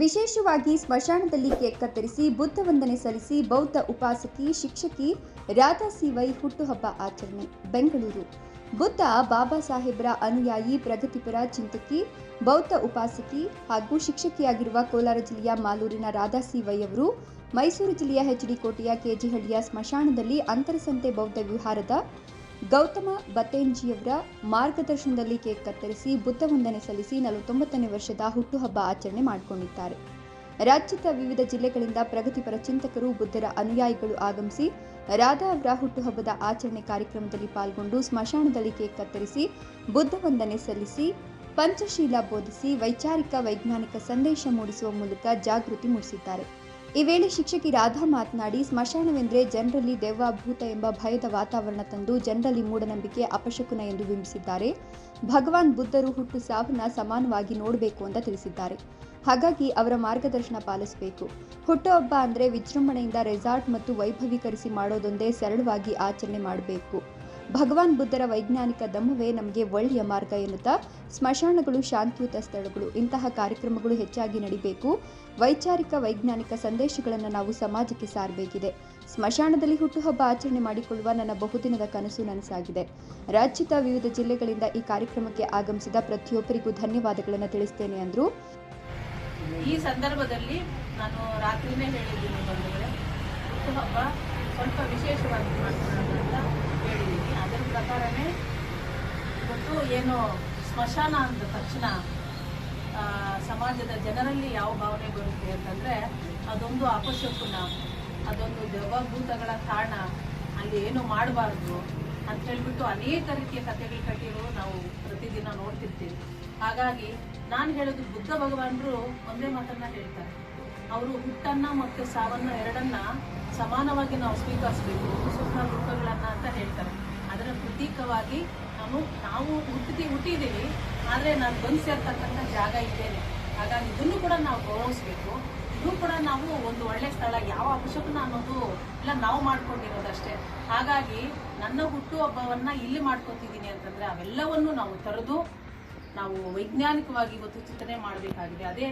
ವಿಶೇಷವಾಗಿ ಸ್ಮಶಾನದಲ್ಲಿ ಕೇಕ್ ಕತ್ತರಿಸಿ ಬುದ್ಧ ವಂದನೆ ಸಲ್ಲಿಸಿ ಬೌದ್ಧ ಉಪಾಸಕಿ, ಶಿಕ್ಷಕಿ, ರಾಧಾ ಸಿವೈ ಹುಟ್ಟುಹಬ್ಬ ಆಚರಣೆ, ಬೆಂಗಳೂರು. ಬುದ್ಧ ಬಾಬಾ ಸಾಹೇಬ್ರ ಅನುಯಾಯಿ, ಪ್ರಗತಿಪರ ಚಿಂತಕಿ, ಬೌದ್ಧ ಉಪಾಸಕಿ ಹಾಗೂ ಶಿಕ್ಷಕಿಯಾಗಿರುವ ಕೋಲಾರ ಜಿಲ್ಲೆಯ ಮಾಲೂರಿನ ರಾಧಾ ಸಿವೈ ಅವರು ಮೈಸೂರು ಜಿಲ್ಲೆಯ ಹೆಚ್ಡಿ ಕೋಟೆಯ ಕೆಜಿಹಳ್ಳಿಯ ಸ್ಮಶಾನದಲ್ಲಿ ಅಂತರಸಂತೆ ಬೌದ್ಧ ವಿಹಾರದ ಗೌತಮ ಬತೇನ್ಜಿಯವರ ಮಾರ್ಗದರ್ಶನದಲ್ಲಿ ಕೇಕ್ ಕತ್ತರಿಸಿ ಬುದ್ಧ ವಂದನೆ ಸಲ್ಲಿಸಿ ನಲವತ್ತೊಂಬತ್ತನೇ ವರ್ಷದ ಹುಟ್ಟುಹಬ್ಬ ಆಚರಣೆ ಮಾಡಿಕೊಂಡಿದ್ದಾರೆ. ರಾಜ್ಯದ ವಿವಿಧ ಜಿಲ್ಲೆಗಳಿಂದ ಪ್ರಗತಿಪರ ಚಿಂತಕರು, ಬುದ್ಧರ ಅನುಯಾಯಿಗಳು ಆಗಮಿಸಿ ರಾಧಾ ಅವರ ಹುಟ್ಟುಹಬ್ಬದ ಆಚರಣೆ ಕಾರ್ಯಕ್ರಮದಲ್ಲಿ ಪಾಲ್ಗೊಂಡು ಸ್ಮಶಾನದಲ್ಲಿ ಕೇಕ್ ಕತ್ತರಿಸಿ ಬುದ್ಧ ವಂದನೆ ಸಲ್ಲಿಸಿ ಪಂಚಶೀಲ ಬೋಧಿಸಿ ವೈಚಾರಿಕ ವೈಜ್ಞಾನಿಕ ಸಂದೇಶ ಮೂಡಿಸುವ ಮೂಲಕ ಜಾಗೃತಿ ಮೂಡಿಸಿದ್ದಾರೆ. ಈ ವೇಳೆ ಶಿಕ್ಷಕಿ ರಾಧಾ ಮಾತನಾಡಿ, ಸ್ಮಶಾನವೆಂದರೆ ಜನರಲ್ಲಿ ದೆವ್ವ ಭೂತ ಎಂಬ ಭಯದ ವಾತಾವರಣ ತಂದು ಜನರಲ್ಲಿ ಮೂಢನಂಬಿಕೆ, ಅಪಶಕುನ ಎಂದು ಬಿಂಬಿಸಿದ್ದಾರೆ. ಭಗವಾನ್ ಬುದ್ಧರು ಹುಟ್ಟು ಸಾವನ್ನ ಸಮಾನವಾಗಿ ನೋಡಬೇಕು ಅಂತ ತಿಳಿಸಿದ್ದಾರೆ. ಹಾಗಾಗಿ ಅವರ ಮಾರ್ಗದರ್ಶನ ಪಾಲಿಸಬೇಕು. ಹುಟ್ಟುಹಬ್ಬ ಅಂದರೆ ವಿಜೃಂಭಣೆಯಿಂದ ರೆಸಾರ್ಟ್ ಮತ್ತು ವೈಭವೀಕರಿಸಿ ಮಾಡೋದೊಂದೇ ಸರಳವಾಗಿ ಆಚರಣೆ ಮಾಡಬೇಕು. ಭಗವಾನ್ ಬುದ್ಧರ ವೈಜ್ಞಾನಿಕ ದಮ್ಮವೇ ನಮಗೆ ಒಳ್ಳೆಯ ಮಾರ್ಗ ಎನ್ನುತ್ತಾ ಸ್ಮಶಾನಗಳು, ಶಾಂತಿಯುತ ಸ್ಥಳಗಳು, ಇಂತಹ ಕಾರ್ಯಕ್ರಮಗಳು ಹೆಚ್ಚಾಗಿ ನಡಿಬೇಕು. ವೈಚಾರಿಕ, ವೈಜ್ಞಾನಿಕ ಸಂದೇಶಗಳನ್ನು ನಾವು ಸಮಾಜಕ್ಕೆ ಸಾರಬೇಕಿದೆ. ಸ್ಮಶಾನದಲ್ಲಿ ಹುಟ್ಟುಹಬ್ಬ ಆಚರಣೆ ಮಾಡಿಕೊಳ್ಳುವ ನನ್ನ ಬಹುದಿನದ ಕನಸು ನನಸಾಗಿದೆ. ರಾಜ್ಯದ ವಿವಿಧ ಜಿಲ್ಲೆಗಳಿಂದ ಈ ಕಾರ್ಯಕ್ರಮಕ್ಕೆ ಆಗಮಿಸಿದ ಪ್ರತಿಯೊಬ್ಬರಿಗೂ ಧನ್ಯವಾದಗಳನ್ನು ತಿಳಿಸ್ತೇನೆ ಅಂದರು. ಈ ಸಂದರ್ಭದಲ್ಲಿ ನಾನು ರಾತ್ರಿನೇ ಹೇಳಿದ್ದೀನಿ ಬಂಧುಗಳೇ, ಹುಟ್ಟುಹಬ್ಬ ಸ್ವಲ್ಪ ವಿಶೇಷವಾಗಿ ಮಾಡ್ಕೊಳ್ಳೋಣ ಅಂತ ಹೇಳಿದ್ದೀನಿ. ಪ್ರಕಾರನೇ ಇವತ್ತು ಏನು ಸ್ಮಶಾನ ಅಂದ ತಕ್ಷಣ ಸಮಾಜದ ಜನರಲ್ಲಿ ಯಾವ ಭಾವನೆ ಬರುತ್ತೆ ಅಂತಂದರೆ ಅದೊಂದು ಅಪಶಕುನ ಅದೊಂದು ದೇವಭೂತಗಳ ತಾಣ, ಅಲ್ಲಿ ಏನು ಮಾಡಬಾರ್ದು ಅಂತ ಹೇಳ್ಬಿಟ್ಟು ಅನೇಕ ರೀತಿಯ ಕಥೆಗಳು ಕಟ್ಟಿರೋ ನಾವು ಪ್ರತಿದಿನ ನೋಡ್ತಿರ್ತೀವಿ. ಹಾಗಾಗಿ ನಾನು ಹೇಳೋದು ಬುದ್ಧ ಭಗವಾನರು ಒಂದೇ ಮಾತನ್ನ ಹೇಳ್ತಾರೆ. ಅವರು ಹುಟ್ಟನ್ನ ಮತ್ತು ಸಾವನ್ನ ಎರಡನ್ನ ಸಮಾನವಾಗಿ ನಾವು ಸ್ವೀಕರಿಸಬೇಕು ಸುಖ ದುಃಖಗಳನ್ನ ಅಂತ ಹೇಳ್ತಾರೆ. ಅದರ ಪ್ರತೀಕವಾಗಿ ನಾನು, ನಾವು ಹುಟ್ಟಿ ಹುಟ್ಟಿದ್ದೀವಿ ಆದರೆ ನಾನು ಬಂದು ಸೇರ್ತಕ್ಕಂಥ ಜಾಗ ಇದ್ದೇನೆ. ಹಾಗಾಗಿ ಇದನ್ನು ಕೂಡ ನಾವು ಗೌರವಿಸ್ಬೇಕು. ಇದು ಕೂಡ ನಾವು ಒಂದು ಒಳ್ಳೆ ಸ್ಥಳ, ಯಾವ ಅಪಶಕನ ಅನ್ನೋದು ಇಲ್ಲ ನಾವು ಮಾಡ್ಕೊಂಡಿರೋದಷ್ಟೇ. ಹಾಗಾಗಿ ನನ್ನ ಹುಟ್ಟು ಹಬ್ಬವನ್ನು ಇಲ್ಲಿ ಮಾಡ್ಕೊತಿದ್ದೀನಿ ಅಂತಂದರೆ ಅವೆಲ್ಲವನ್ನು ನಾವು ತರೆದು ನಾವು ವೈಜ್ಞಾನಿಕವಾಗಿ ಇವತ್ತು ಚಿಂತನೆ ಮಾಡಬೇಕಾಗಿದೆ. ಅದೇ